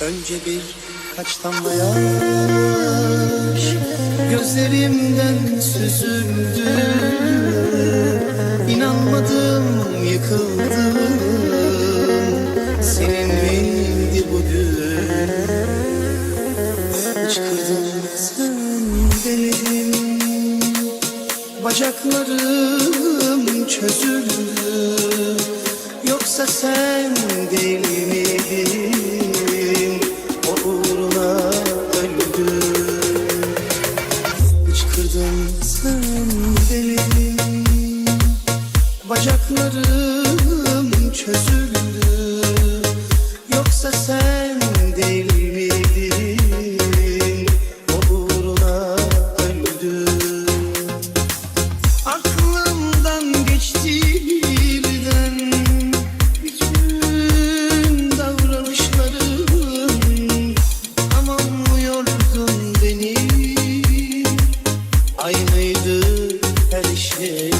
Önce bir kaç damla yaş Gözlerimden süzüldü. İnanmadım yıkıldım. Senin miydi bugün Hıçkırdım sen benim. Bacaklarım çözüldü. Yoksa sen değil miydin Sen benim Bacaklarım çözüldü Aynıydı her şey